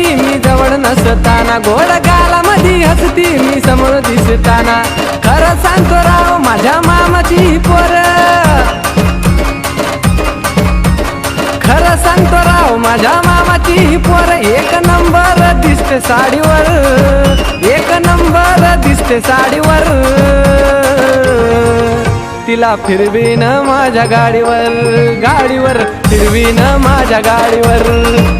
बोलती मी जवळ नसताना. गोड गालामध्ये हसती मी समोर दिसताना. खरं सांगतो राव माझ्या मामाची पोर. खरं सांगतो राव माझ्या मामाची पोर. एक नंबर दिसते साडीवर. एक नंबर दिसते साडीवर. तिला फिरवीन माझ्या गाडीवर गाडीवर फिरवीन माझ्या गाडीवर.